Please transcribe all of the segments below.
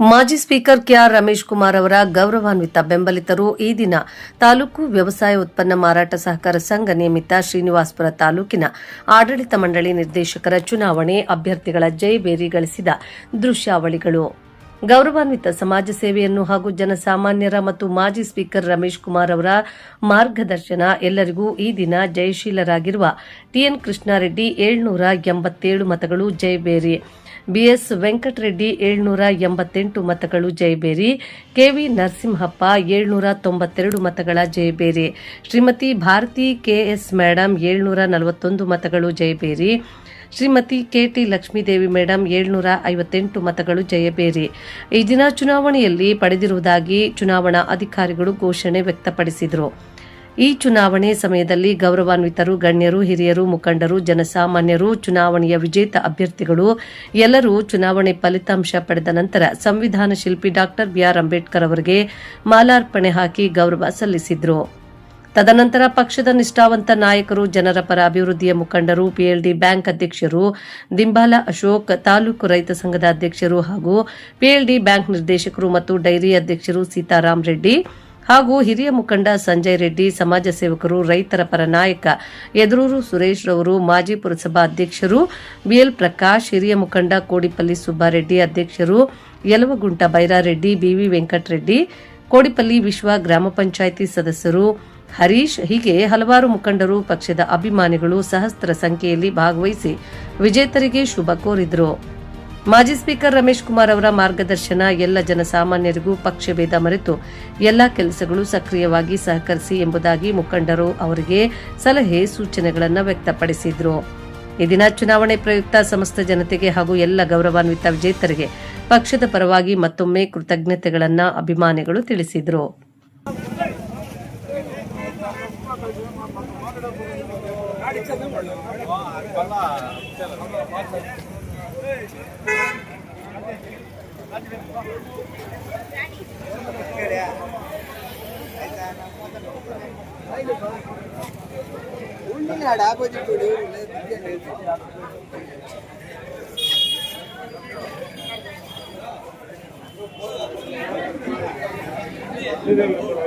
ಮಾಜಿ speaker K R Ramesh Kumar ಅವರ ಗೌರವಾನ್ವಿತ ಬೆಂಬಲಿತರು ಈ ದಿನ ತಾಲೂಕು ವ್ಯವಸಾಯ ಉತ್ಪನ್ನ ಮಾರಾಟ ಸಹಕಾರ ಸಂಘ ನಿಯಮಿತ ಶ್ರೀನಿವಾಸಪುರ ತಾಲೂಕಿನ ಆಡಳಿತ ಮಂಡಳಿ ನಿರ್ದೇಶಕರ ಚುನಾವಣೆ ಅಭ್ಯರ್ಥಿಗಳ ಜಯಬೇರಿ ಗಳಿಸಿದ ದೃಶ್ಯಾವಳಿಗಳು. ಗೌರವಾನ್ವಿತ ಸಮಾಜ ಸೇವೆಯನ್ನು ಹಾಗೂ ಜನಸಾಮಾನ್ಯರ ಮತ್ತು ಮಾಜಿ ಸ್ಪೀಕರ್ ರಮೇಶ್ ಕುಮಾರ್ ಅವರ ಮಾರ್ಗದರ್ಶನ ಎಲ್ಲರಿಗೂ ಈ ದಿನ ಜಯಶೀಲರಾಗಿರುವ ಟಿಎನ್ ಕೃಷ್ಣಾರೆಡ್ಡಿ ಏಳ್ನೂರ ಎಂಬತ್ತೇಳು ಮತಗಳು ಜಯಬೇರಿ ಬಿಎಸ್ ವೆಂಕಟರೆಡ್ಡಿ ಏಳ್ನೂರ ಎಂಬತ್ತೆಂಟು ಮತಗಳು ಜಯಬೇರಿ ಕೆವಿ ನರಸಿಂಹಪ್ಪ ಏಳ್ನೂರ ತೊಂಬತ್ತೆರಡು ಮತಗಳ ಜಯಬೇರಿ ಶ್ರೀಮತಿ ಭಾರತಿ ಕೆಎಸ್ ಮೇಡಂ ಏಳ್ನೂರ ನಲವತ್ತೊಂದು ಮತಗಳು ಜಯಬೇರಿ ಶ್ರೀಮತಿ ಕೆಟಿ ಲಕ್ಷ್ಮೀದೇವಿ ಮೇಡಂ ಏಳ್ನೂರ ಐವತ್ತೆಂಟು ಮತಗಳು ಜಯಬೇರಿ ಈ ದಿನ ಚುನಾವಣೆಯಲ್ಲಿ ಪಡೆದಿರುವುದಾಗಿ ಚುನಾವಣಾ ಅಧಿಕಾರಿಗಳು ಘೋಷಣೆ ವ್ಯಕ್ತಪಡಿಸಿದರು. ಈ ಚುನಾವಣೆ ಸಮಯದಲ್ಲಿ ಗೌರವಾನ್ವಿತರು, ಗಣ್ಯರು, ಹಿರಿಯರು, ಮುಖಂಡರು, ಜನಸಾಮಾನ್ಯರು, ಚುನಾವಣೆಯ ವಿಜೇತ ಅಭ್ಯರ್ಥಿಗಳು, ಎಲ್ಲರೂ ಚುನಾವಣೆ ಫಲಿತಾಂಶ ಪಡೆದ ನಂತರ ಸಂವಿಧಾನ ಶಿಲ್ಪಿ ಡಾಕ್ಟರ್ ಬಿಆರ್ ಅಂಬೇಡ್ಕರ್ ಅವರಿಗೆ ಮಾಲಾರ್ಪಣೆ ಹಾಕಿ ಗೌರವ ಸಲ್ಲಿಸಿದ್ರು. ತದನಂತರ ಪಕ್ಷದ ನಿಷ್ಠಾವಂತ ನಾಯಕರು, ಜನರ ಪರ ಅಭಿವೃದ್ಧಿಯ ಮುಖಂಡರು, ಪಿಎಲ್ಡಿ ಬ್ಯಾಂಕ್ ಅಧ್ಯಕ್ಷರು, ದಿಂಬಾಲ ಅಶೋಕ್, ತಾಲೂಕು ರೈತ ಸಂಘದ ಅಧ್ಯಕ್ಷರು ಹಾಗೂ ಪಿಎಲ್ಡಿ ಬ್ಯಾಂಕ್ ನಿರ್ದೇಶಕರು ಮತ್ತು ಡೈರಿ ಅಧ್ಯಕ್ಷರು ಸೀತಾರಾಮ್ ರೆಡ್ಡಿ ಹಾಗೂ ಹಿರಿಯ ಮುಖಂಡ ಸಂಜಯ್ ರೆಡ್ಡಿ, ಸಮಾಜ ಸೇವಕರು, ರೈತರ ಪರ ನಾಯಕ ಯದರೂರು ಸುರೇಶ್ ರವರು, ಮಾಜಿ ಪುರಸಭಾ ಅಧ್ಯಕ್ಷರು ಬಿಎಲ್ ಪ್ರಕಾಶ್, ಹಿರಿಯ ಮುಖಂಡ ಕೋಡಿಪಲ್ಲಿ ಸುಬ್ಬಾರೆಡ್ಡಿ, ಅಧ್ಯಕ್ಷರು ಯಲವಗುಂಟ ಬೈರಾರೆಡ್ಡಿ, ಬಿವಿ ವೆಂಕಟರೆಡ್ಡಿ, ಕೋಡಿಪಲ್ಲಿ ವಿಶ್ವ ಗ್ರಾಮ ಪಂಚಾಯಿತಿ ಸದಸ್ಯರು ಹರೀಶ್. ಹೀಗೆ ಹಲವಾರು ಮುಖಂಡರು ಪಕ್ಷದ ಅಭಿಮಾನಿಗಳು ಸಹಸ್ರ ಸಂಖ್ಯೆಯಲ್ಲಿ ಭಾಗವಹಿಸಿ ವಿಜೇತರಿಗೆ ಶುಭ ಕೋರಿದರು. ಮಾಜಿ ಸ್ಪೀಕರ್ ರಮೇಶ್ ಕುಮಾರ್ ಅವರ ಮಾರ್ಗದರ್ಶನ, ಎಲ್ಲ ಜನಸಾಮಾನ್ಯರಿಗೂ ಪಕ್ಷಭೇದ ಮರೆತು ಎಲ್ಲ ಕೆಲಸಗಳು ಸಕ್ರಿಯವಾಗಿ ಸಹಕರಿಸಿ ಎಂಬುದಾಗಿ ಮುಖಂಡರು ಅವರಿಗೆ ಸಲಹೆ ಸೂಚನೆಗಳನ್ನು ವ್ಯಕ್ತಪಡಿಸಿದ್ರು. ಈ ದಿನ ಚುನಾವಣೆ ಪ್ರಯುಕ್ತ ಸಮಸ್ತ ಜನತೆಗೆ ಹಾಗೂ ಎಲ್ಲ ಗೌರವಾನ್ವಿತ ವಿಜೇತರಿಗೆ ಪಕ್ಷದ ಪರವಾಗಿ ಮತ್ತೊಮ್ಮೆ ಕೃತಜ್ಞತೆಗಳನ್ನು, ಅಭಿಮಾನಿಗಳು ತಿಳಿಸಿದರು. உள்ளாடா ஆப்போசிட் போடு எல்லாரும்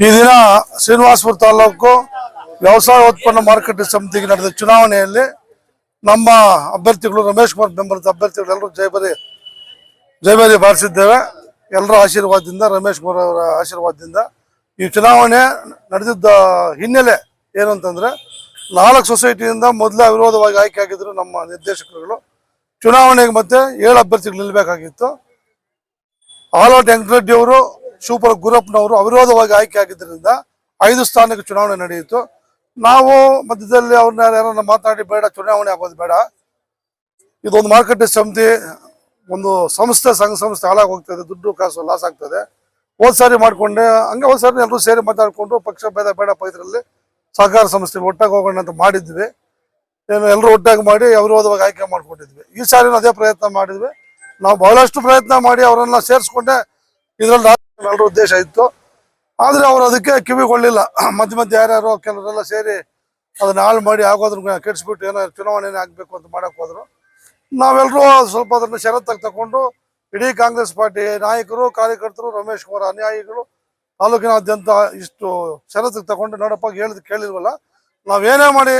ಈ ದಿನ ಶ್ರೀನಿವಾಸಪುರ ತಾಲೂಕು ವ್ಯವಸಾಯ ಉತ್ಪನ್ನ ಮಾರುಕಟ್ಟೆ ಸಮಿತಿಗೆ ನಡೆದ ಚುನಾವಣೆಯಲ್ಲಿ ನಮ್ಮ ಅಭ್ಯರ್ಥಿಗಳು ರಮೇಶ್ ಕುಮಾರ್ ಬೆಂಬಲಿತ ಅಭ್ಯರ್ಥಿಗಳೆಲ್ಲರೂ ಜಯಬರಿ ಜಯಬರಿ ಬಾರಿಸಿದ್ದೇವೆ. ಎಲ್ಲರ ಆಶೀರ್ವಾದದಿಂದ, ರಮೇಶ್ ಕುಮಾರ್ ಅವರ ಆಶೀರ್ವಾದದಿಂದ ಈ ಚುನಾವಣೆ ನಡೆದಿದ್ದ ಹಿನ್ನೆಲೆ ಏನು ಅಂತಂದ್ರೆ ನಾಲ್ಕು ಸೊಸೈಟಿಯಿಂದ ಮೊದಲೇ ಅವಿರೋಧವಾಗಿ ಆಯ್ಕೆ ಆಗಿದ್ರು ನಮ್ಮ ನಿರ್ದೇಶಕರುಗಳು. ಚುನಾವಣೆಗೆ ಮತ್ತೆ ಏಳು ಅಭ್ಯರ್ಥಿಗಳು ನಿಲ್ಲಬೇಕಾಗಿತ್ತು ಆಲ್ ಔಟ್ ವೆಂಕಟರೆಡ್ಡಿ ಅವರು ಶಿವಪುರ ಗುರಪ್ಪನವರು ಅವಿರೋಧವಾಗಿ ಆಯ್ಕೆ ಆಗಿದ್ದರಿಂದ ಐದು ಸ್ಥಾನಕ್ಕೆ ಚುನಾವಣೆ ನಡೆಯಿತು. ನಾವು ಮಧ್ಯದಲ್ಲಿ ಅವ್ರನ್ನ ಯಾರನ್ನ ಮಾತಾಡಿ ಬೇಡ, ಚುನಾವಣೆ ಆಗೋದು ಬೇಡ. ಇದೊಂದು ಮಾರುಕಟ್ಟೆ ಸಮಿತಿ ಒಂದು ಸಂಸ್ಥೆ, ಸಂಘ ಸಂಸ್ಥೆ ಹಾಳಾಗಿ ಹೋಗ್ತದೆ ದುಡ್ಡು ಕಾಸು ಲಾಸ್ ಆಗ್ತದೆ ಹೋದ್ ಸಾರಿ ಮಾಡ್ಕೊಂಡೆ, ಹಂಗೆ ಹೋದ್ ಸಾರಿ ಎಲ್ಲರೂ ಸೇರಿ ಮಾತಾಡಿಕೊಂಡು ಪಕ್ಷ ಭೇದ ಬೇಡಪ್ಪ ಇದರಲ್ಲಿ ಸಹಕಾರ ಸಂಸ್ಥೆ ಒಟ್ಟಾಗಿ ಹೋಗೋಣ ಅಂತ ಮಾಡಿದ್ವಿ. ಏನು ಎಲ್ಲರೂ ಒಟ್ಟಾಗಿ ಮಾಡಿ ಅವಿರೋಧವಾಗಿ ಆಯ್ಕೆ ಮಾಡ್ಕೊಂಡಿದ್ವಿ. ಈ ಸಾರಿನೂ ಅದೇ ಪ್ರಯತ್ನ ಮಾಡಿದ್ವಿ. ನಾವು ಬಹಳಷ್ಟು ಪ್ರಯತ್ನ ಮಾಡಿ ಅವರನ್ನ ಸೇರಿಸ್ಕೊಂಡೆ. ಇದರಲ್ಲಿ ಎಲ್ಲರೂ ಉದ್ದೇಶ ಇತ್ತು. ಆದ್ರೆ ಅವರು ಅದಕ್ಕೆ ಕಿವಿಗೊಳ್ಳಿಲ್ಲ. ಮಧ್ಯ ಮಧ್ಯ ಯಾರ್ಯಾರು ಕೆಲವರೆಲ್ಲ ಸೇರಿ ಅದನ್ನ ಹಾಳು ಮಾಡಿ ಆಗೋದ್ರ ಕೆಡಿಸ್ಬಿಟ್ಟು ಏನೋ ಚುನಾವಣೆನೇ ಆಗ್ಬೇಕು ಅಂತ ಮಾಡಕ್ ಹೋದ್ರು. ನಾವೆಲ್ಲರೂ ಸ್ವಲ್ಪ ಅದನ್ನ ಷರತ್ತಾಗಿ ತಗೊಂಡು ಇಡೀ ಕಾಂಗ್ರೆಸ್ ಪಾರ್ಟಿ ನಾಯಕರು, ಕಾರ್ಯಕರ್ತರು, ರಮೇಶ್ ಕುಮಾರ್ ಅನುಯಾಯಿಗಳು ತಾಲೂಕಿನಾದ್ಯಂತ ಇಷ್ಟು ಷರತ್ತಿಗೆ ತಗೊಂಡು ನೋಡಪ್ಪ ಹೇಳಿದ್ ಕೇಳಿಲ್ವಲ್ಲ, ನಾವೇನೇ ಮಾಡಿ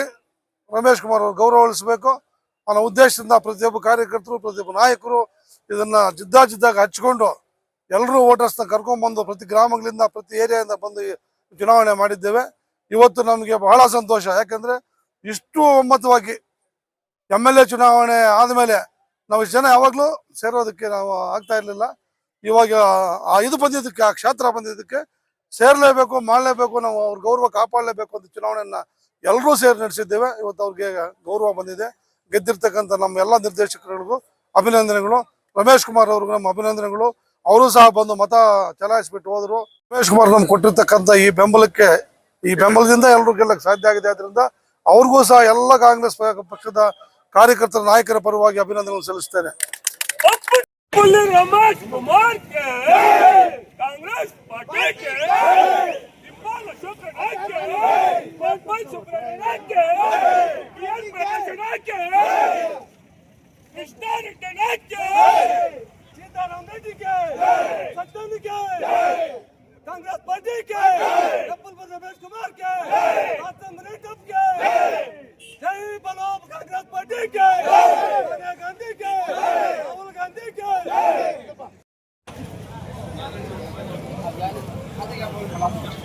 ರಮೇಶ್ ಕುಮಾರ್ ಅವ್ರು ಗೌರವ ಉಳಿಸ್ಬೇಕು. ಅನ್ನೋ ಉದ್ದೇಶದಿಂದ ಪ್ರತಿಯೊಬ್ಬ ಕಾರ್ಯಕರ್ತರು, ಪ್ರತಿಯೊಬ್ಬ ನಾಯಕರು ಇದನ್ನ ಜಿದ್ದಾಜಿದ್ದಾಗ ಹಚ್ಕೊಂಡು ಎಲ್ಲರೂ ವೋಟರ್ಸ್ನ ಕರ್ಕೊಂಡ್ಬಂದು ಪ್ರತಿ ಗ್ರಾಮಗಳಿಂದ, ಪ್ರತಿ ಏರಿಯಾದಿಂದ ಬಂದು ಚುನಾವಣೆ ಮಾಡಿದ್ದೇವೆ. ಇವತ್ತು ನಮಗೆ ಬಹಳ ಸಂತೋಷ. ಯಾಕಂದ್ರೆ ಇಷ್ಟು ಒಮ್ಮತವಾಗಿ ಎಂ ಎ ಚುನಾವಣೆ ಆದಮೇಲೆ ನಾವು ಜನ ಯಾವಾಗಲೂ ಸೇರೋದಕ್ಕೆ ನಾವು ಆಗ್ತಾ ಇರಲಿಲ್ಲ. ಇವಾಗ ಆ ಇದು ಬಂದಿದ್ದಕ್ಕೆ, ಆ ಕ್ಷೇತ್ರ ಬಂದಿದ್ದಕ್ಕೆ ಸೇರಲೇಬೇಕು, ಮಾಡಲೇಬೇಕು, ನಾವು ಅವ್ರ ಗೌರವ ಕಾಪಾಡಲೇಬೇಕು ಅಂತ ಚುನಾವಣೆಯನ್ನ ಎಲ್ಲರೂ ಸೇರಿ ನಡೆಸಿದ್ದೇವೆ. ಇವತ್ತು ಅವ್ರಿಗೆ ಗೌರವ ಬಂದಿದೆ. ಗೆದ್ದಿರ್ತಕ್ಕಂಥ ನಮ್ಮ ಎಲ್ಲ ನಿರ್ದೇಶಕರಿಗೂ ಅಭಿನಂದನೆಗಳು. ರಮೇಶ್ ಕುಮಾರ್ ಅವ್ರಿಗೂ ನಮ್ಮ ಅಭಿನಂದನೆಗಳು. ಅವರು ಸಹ ಬಂದು ಮತ ಚಲಾಯಿಸ್ಬಿಟ್ಟು ಹೋದ್ರು. ರಮೇಶ್ ಕುಮಾರ್ ನಮ್ಗೆ ಕೊಟ್ಟಿರ್ತಕ್ಕಂಥ ಈ ಬೆಂಬಲಕ್ಕೆ, ಈ ಬೆಂಬಲದಿಂದ ಎಲ್ಲರೂ ಗೆಲ್ಲಕ್ಕೆ ಸಾಧ್ಯ ಆಗಿದೆ. ಆದ್ರಿಂದ ಅವ್ರಿಗೂ ಸಹ ಎಲ್ಲ ಕಾಂಗ್ರೆಸ್ ಪಕ್ಷದ ಕಾರ್ಯಕರ್ತರ ನಾಯಕರ ಪರವಾಗಿ ಅಭಿನಂದನೆಗಳು ಸಲ್ಲಿಸ್ತೇನೆ. पुल रमेश कुमार के कांग्रेस पार्टी के इम्बाल अशोक नायक के गोपाल सुब्रमण्यम के पीएस प्रकाश नायक के 吗？